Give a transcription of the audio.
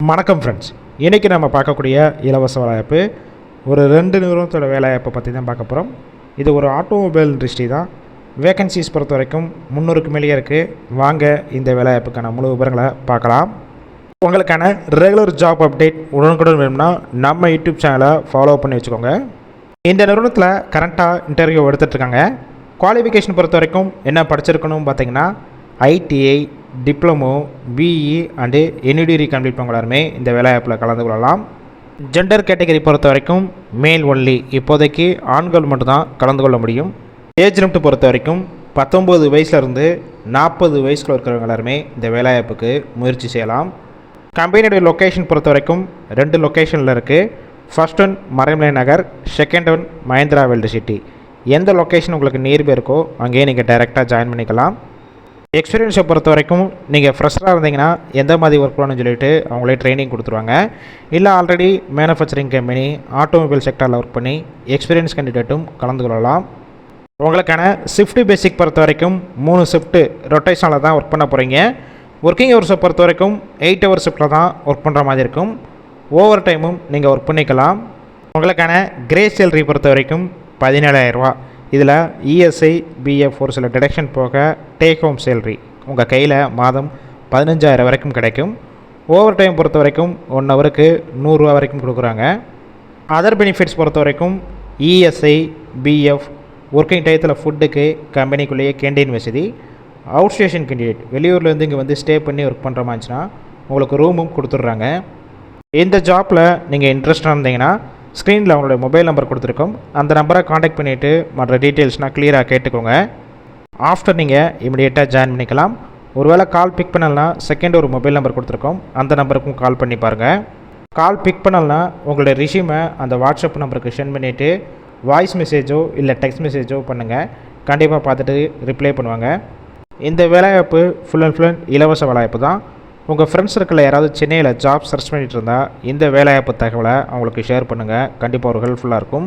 வணக்கம் ஃப்ரெண்ட்ஸ் இன்றைக்கி நம்ம பார்க்கக்கூடிய இலவச வேலைவாய்ப்பு ஒரு ரெண்டு நிறுவனத்தோட வேலைவாய்ப்பை பற்றி தான் பார்க்க போகிறோம் இது ஒரு ஆட்டோமொபைல் இண்டஸ்ட்ரி தான். வேகன்சிஸ் பொறுத்த வரைக்கும் முந்நூறுக்கு மேலேயே இருக்குது வாங்க இந்த வேலைவாய்ப்புக்கான முழு விவரங்களை பார்க்கலாம். உங்களுக்கான ரெகுலர் ஜாப் அப்டேட் உடனுக்குடன் வேணும்னா நம்ம யூடியூப் சேனலை ஃபாலோ பண்ணி வச்சுக்கோங்க. இந்த நிறுவனத்தில் கரண்ட்டாக இன்டர்வியூ எடுத்துகிட்ருக்காங்க குவாலிஃபிகேஷன் பொறுத்த வரைக்கும் என்ன படிச்சிருக்கணும் பார்த்தீங்கன்னா ITI diploma BE and என்யூடிகிரி complete பண்ணவங்க எல்லாருமே இந்த வேலைவாய்ப்பில் கலந்து கொள்ளலாம். ஜெண்டர் கேட்டகரி பொறுத்த வரைக்கும் மேல் ஒன்லி இப்போதைக்கு ஆண்கள் மட்டும்தான் கலந்து கொள்ள முடியும். ஏஜ் லிமிட் பொறுத்த வரைக்கும் பத்தொம்பது வயசுலேருந்து நாற்பது வயசுக்குள்ள இருக்கிறவங்க எல்லாருமே இந்த வேலைவாய்ப்புக்கு முயற்சி செய்யலாம். கம்பெனியுடைய லொக்கேஷன் பொறுத்த வரைக்கும் ரெண்டு லொக்கேஷனில் இருக்குது first one Maraimalai Nagar second one Mahindra world city. எந்த லொக்கேஷன் உங்களுக்கு நியர்பை இருக்கோ அங்கேயே நீங்கள் டைரெக்டாக ஜாயின் பண்ணிக்கலாம். எக்ஸ்பீரியன்ஸை பொறுத்த வரைக்கும் நீங்கள் ஃப்ரெஷராக இருந்தீங்கன்னா எந்த மாதிரி ஒர்க் பண்ணணும்னு சொல்லிட்டு அவங்களே ட்ரைனிங் கொடுத்துருவாங்க. இல்லை ஆல்ரெடி மேனுஃபேக்சரிங் கம்பெனி ஆட்டோமொபைல் செக்டரில் ஒர்க் பண்ணி எக்ஸ்பீரியன்ஸ் கேண்டிடேட்டும் கலந்து கொள்ளலாம். உங்களுக்கான ஷிஃப்ட் பேசிக் பொறுத்த வரைக்கும் மூணு ஷிஃப்ட்டு ரொட்டேஷனில் தான் ஒர்க் பண்ண போகிறீங்க ஒர்க்கிங் ஹவர்ஸை பொறுத்த வரைக்கும் எயிட் ஹவர் ஷிஃப்ட்டில் தான் ஒர்க் பண்ணுற மாதிரி இருக்கும். ஓவர் டைமும் நீங்கள் ஒர்க் பண்ணிக்கலாம். உங்களுக்கான கிரே சேலரி பொறுத்த வரைக்கும் பதினேழாயிரரூவா இதில் இஎஸ்ஐ பிஎஃப் ஒரு சில டிடக்ஷன் போக டேக் ஹோம் சேலரி உங்கள் கையில் மாதம் பதினஞ்சாயிரம் வரைக்கும் கிடைக்கும். ஓவர் டைம் பொறுத்த வரைக்கும் ஒன் ஹவருக்கு நூறுரூவா வரைக்கும் கொடுக்குறாங்க. அதர் பெனிஃபிட்ஸ் பொறுத்த வரைக்கும் இஎஸ்ஐ பிஎஃப் ஒர்க்கிங் டயத்தில் ஃபுட்டுக்கு கம்பெனிக்குள்ளேயே கேண்டீன் வசதி. அவுட் ஸ்டேஷன் கேண்டிடேட் வெளியூர்லேருந்து இங்கே வந்து ஸ்டே பண்ணி ஒர்க் பண்ணுற மாதிரிச்சுன்னா உங்களுக்கு ரூமும் கொடுத்துட்றாங்க. இந்த ஜாப்பில் நீங்கள் இன்ட்ரெஸ்டாக இருந்தீங்கன்னா ஸ்க்ரீனில் அவங்களோட மொபைல் நம்பர் கொடுத்துருக்கோம். அந்த நம்பரை காண்டாக்ட் பண்ணிவிட்டு மற்ற டீட்டெயில்ஸ்னால் க்ளியராக கேட்டுக்கோங்க. ஆஃப்டர் நீங்கள் இமிடியேட்டாக ஜாயின் பண்ணிக்கலாம். ஒருவேளை கால் பிக் பண்ணலனா செகண்ட் ஒரு மொபைல் நம்பர் கொடுத்துருக்கோம். அந்த நம்பருக்கும் கால் பண்ணி பாருங்கள் கால் பிக் பண்ணலனா உங்களுடைய ரிஷ்யூமை அந்த வாட்ஸ்அப் நம்பருக்கு சென்ட் பண்ணிவிட்டு வாய்ஸ் மெசேஜோ இல்லை டெக்ஸ்ட் மெசேஜோ பண்ணுங்கள் கண்டிப்பாக பார்த்துட்டு ரிப்ளை பண்ணுவாங்க. இந்த வேலைவாய்ப்பு ஃபுல் அண்ட் ஃபுல் அண்ட் இலவச வேலைவாய்ப்பு தான். உங்கள் ஃப்ரெண்ட்ஸ் சர்க்கிளில் யாராவது சென்னையில் ஜாப் சர்ச் பண்ணிகிட்டு இருந்தால் இந்த வேலைவாய்ப்பு தகவலை அவங்களுக்கு ஷேர் பண்ணுங்கள் கண்டிப்பாக ஒரு ஹெல்ப்ஃபுல்லாக இருக்கும்.